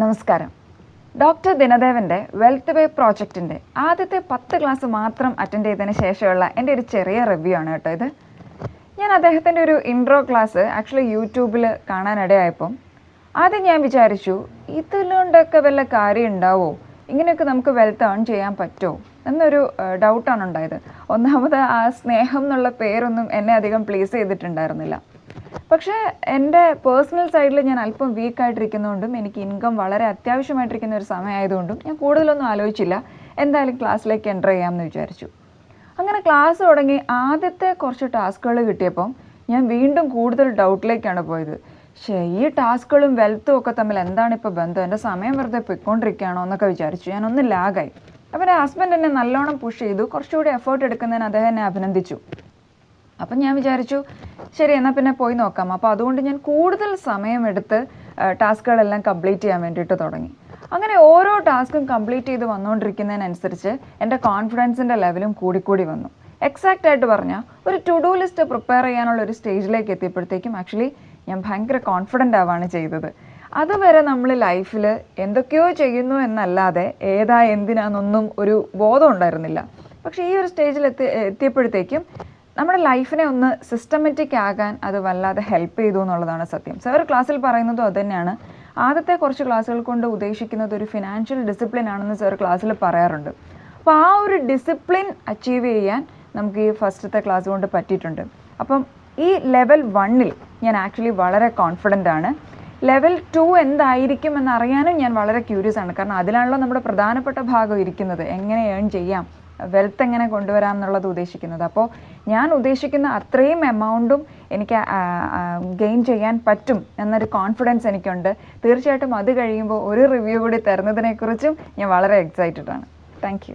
നമസ്കാരം. Doctor ദിനദേവന്റെ wealth വേ പ്രോജക്റ്റിന്റെ ആദ്യത്തെ പത്ത് ക്ലാസ് മാത്രം അറ്റൻഡ് ചെയ്തതിന് ശേഷമുള്ള എന്റെ ഒരു ചെറിയ റിവ്യൂ ആണ് കേട്ടോ ഇത്. ഞാൻ അദ്ദേഹത്തിന്റെ ഒരു ഇൻട്രോ ക്ലാസ് ആക്ച്വലി യൂട്യൂബിൽ കാണാനിടയായപ്പം ആദ്യം ഞാൻ വിചാരിച്ചു ഇതിലുണ്ടൊക്കെ വല്ല കാര്യം ഉണ്ടാവോ ഇങ്ങനെയൊക്കെ നമുക്ക് വെൽത്ത് ഏൺ ചെയ്യാൻ പറ്റുമോ എന്നൊരു ഡൗട്ടാണ് ഉണ്ടായത്. ഒന്നാമത് ആ സ്നേഹം എന്നുള്ള പേരൊന്നും എന്നെ അധികം പ്ലീസ് ചെയ്തിട്ടുണ്ടായിരുന്നില്ല. പക്ഷേ എന്റെ പേഴ്സണൽ സൈഡിൽ ഞാൻ അല്പം വീക്കായിട്ടിരിക്കുന്നതുകൊണ്ടും എനിക്ക് ഇൻകം വളരെ അത്യാവശ്യമായിട്ടിരിക്കുന്ന ഒരു സമയമായതുകൊണ്ടും ഞാൻ കൂടുതലൊന്നും ആലോചിച്ചില്ല. എന്തായാലും ക്ലാസ്സിലേക്ക് എന്റർ ചെയ്യാമെന്ന് വിചാരിച്ചു. അങ്ങനെ ക്ലാസ് തുടങ്ങി ആദ്യത്തെ കുറച്ച് ടാസ്കുകൾ കിട്ടിയപ്പം ഞാൻ വീണ്ടും കൂടുതൽ ഡൗട്ടിലേക്കാണ് പോയത്. പക്ഷേ ഈ ടാസ്കുകളും വെൽത്തും ഒക്കെ തമ്മിൽ എന്താണ് ഇപ്പോൾ ബന്ധം? എന്റെ സമയം വെറുതെ പൊയ്ക്കൊണ്ടിരിക്കുകയാണോ എന്നൊക്കെ വിചാരിച്ചു. ഞാൻ ഒന്ന് ലാഗായി അപ്പോൾ എന്റെ ഹസ്ബൻഡ് എന്നെ നല്ലോണം പുഷ് ചെയ്തു. കുറച്ചുകൂടി എഫേർട്ട് എടുക്കുന്നതിന് അദ്ദേഹം എന്നെ അഭിനന്ദിച്ചു. അപ്പം ഞാൻ വിചാരിച്ചു ശരി എന്നാൽ പിന്നെ പോയി നോക്കാം. അപ്പോൾ അതുകൊണ്ട് ഞാൻ കൂടുതൽ സമയമെടുത്ത് ടാസ്കുകളെല്ലാം കംപ്ലീറ്റ് ചെയ്യാൻ വേണ്ടിയിട്ട് തുടങ്ങി. അങ്ങനെ ഓരോ ടാസ്കും കംപ്ലീറ്റ് ചെയ്ത് വന്നുകൊണ്ടിരിക്കുന്നതിനനുസരിച്ച് എന്റെ കോൺഫിഡൻസിന്റെ ലെവലും കൂടിക്കൂടി വന്നു. എക്സാക്റ്റ് ആയിട്ട് പറഞ്ഞാൽ ഒരു ടു ഡു ലിസ്റ്റ് പ്രിപ്പയർ ചെയ്യാനുള്ള ഒരു സ്റ്റേജിലേക്ക് എത്തിയപ്പോഴത്തേക്കും ആക്ച്വലി ഞാൻ ഭയങ്കര കോൺഫിഡന്റ് ആവാണ് ചെയ്തത്. അതുവരെ നമ്മൾ ലൈഫിൽ എന്തൊക്കെയോ ചെയ്യുന്നു എന്നല്ലാതെ ഏതാ എന്തിനാന്നൊന്നും ഒരു ബോധം ഉണ്ടായിരുന്നില്ല. പക്ഷേ ഈ ഒരു സ്റ്റേജിൽ എത്തി എത്തിയപ്പോഴത്തേക്കും നമ്മുടെ ലൈഫിനെ ഒന്ന് സിസ്റ്റമാറ്റിക് ആകാൻ അത് വല്ലാതെ ഹെൽപ്പ് ചെയ്തു എന്നുള്ളതാണ് സത്യം. സാർ ക്ലാസ്സിൽ പറയുന്നതും അതുതന്നെയാണ് ആദ്യത്തെ കുറച്ച് ക്ലാസ്സുകൾ കൊണ്ട് ഉദ്ദേശിക്കുന്നത് ഒരു ഫിനാൻഷ്യൽ ഡിസിപ്ലിൻ ആണെന്ന് സാർ ക്ലാസ്സിൽ പറയാറുണ്ട്. അപ്പോൾ ആ ഒരു ഡിസിപ്ലിൻ അച്ചീവ് ചെയ്യാൻ നമുക്ക് ഈ ഫസ്റ്റത്തെ ക്ലാസ് കൊണ്ട് പറ്റിയിട്ടുണ്ട്. അപ്പം ഈ ലെവൽ വണ്ണിൽ ഞാൻ ആക്ച്വലി വളരെ കോൺഫിഡന്റ് ആണ്. ലെവൽ ടു എന്തായിരിക്കും എന്നറിയാനും ഞാൻ വളരെ ക്യൂരിയസ് ആണ്. കാരണം അതിലാണല്ലോ നമ്മുടെ പ്രധാനപ്പെട്ട ഭാഗം ഇരിക്കുന്നത്. എങ്ങനെ ഏൺ ചെയ്യാം? വെൽത്ത് എങ്ങനെ കൊണ്ടുവരാം എന്നുള്ളത് ഉദ്ദേശിക്കുന്നത്. അപ്പോൾ ഞാൻ ഉദ്ദേശിക്കുന്ന അത്രയും എമൗണ്ടും എനിക്ക് ഗെയിൻ ചെയ്യാൻ പറ്റും എന്നൊരു കോൺഫിഡൻസ് എനിക്കുണ്ട്. തീർച്ചയായിട്ടും അത് കഴിയുമ്പോൾ ഒരു റിവ്യൂ കൂടി തരുന്നതിനെക്കുറിച്ചും ഞാൻ വളരെ എക്സൈറ്റഡ് ആണ്. താങ്ക്